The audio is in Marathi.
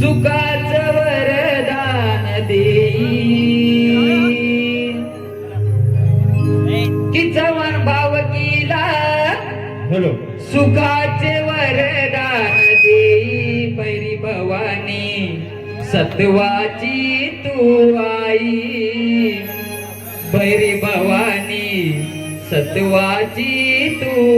सुखाच वरदान देई कि चव्हाण भावकीला सुखाचे वरदान देई पैरी भवानी सत्वाची तू आई. पैरी भवानी सत्वाची तू